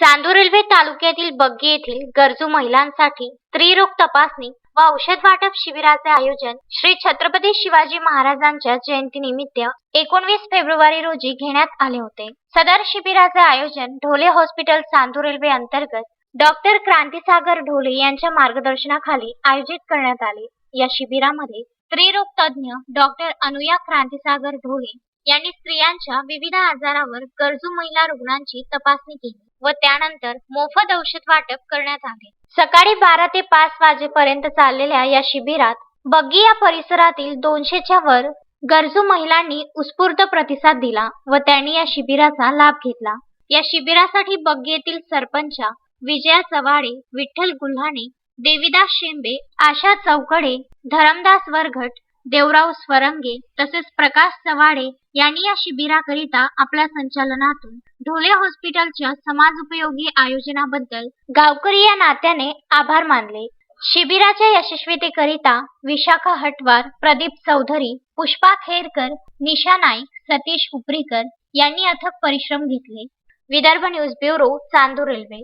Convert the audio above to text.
Chandur railway तालुक्यातील बग्गी येथील गरजू महिलांसाठी स्त्रीरोग तपासणी व औषध वाटप शिबिराचे आयोजन श्री छत्रपती शिवाजी महाराजांच्या जयंतीनिमित्त एकोणवीस फेब्रुवारी रोजी घेण्यात आले होते. सदर शिबिराचे आयोजन ढोले हॉस्पिटल चांदूर रेल्वे अंतर्गत डॉक्टर क्रांतीसागर ढोले यांच्या मार्गदर्शनाखाली आयोजित करण्यात आले. या शिबिरामध्ये स्त्रीरोग तज्ज्ञ डॉक्टर अनुया क्रांतीसागर ढोले यांनी स्त्रियांच्या विविध आजारावर गरजू महिला रुग्णांची तपासणी केली व त्यानंतर मोफत औषध वाटप करण्यात आले. सकाळी बारा ते पाच वाजेपर्यंत चाललेल्या या शिबिरात बग्गी या परिसरातील दोनशेच्या वर गरजू महिलांनी उत्स्फूर्त प्रतिसाद दिला व त्यांनी या शिबिराचा लाभ घेतला. या शिबिरासाठी बग्गी येथील सरपंचा विजया चव्हाडे विठ्ठल गुल्हाणे देविदास शेंबे आशा चौकडे धरमदास वरघट देवराव स्वरंगे तसेच प्रकाश चव्हाडे यांनी या शिबिराकरिता आपल्या संचालनातून ढोले हॉस्पिटलच्या समाजोपयोगी आयोजनाबद्दल गावकरी या नात्याने आभार मानले. शिबिराच्या यशस्वीतेकरिता विशाखा हटवार प्रदीप चौधरी पुष्पा खेरकर निशा नाईक सतीश उपरीकर यांनी अथक परिश्रम घेतले. Vidarbha news bureau Chandur railway.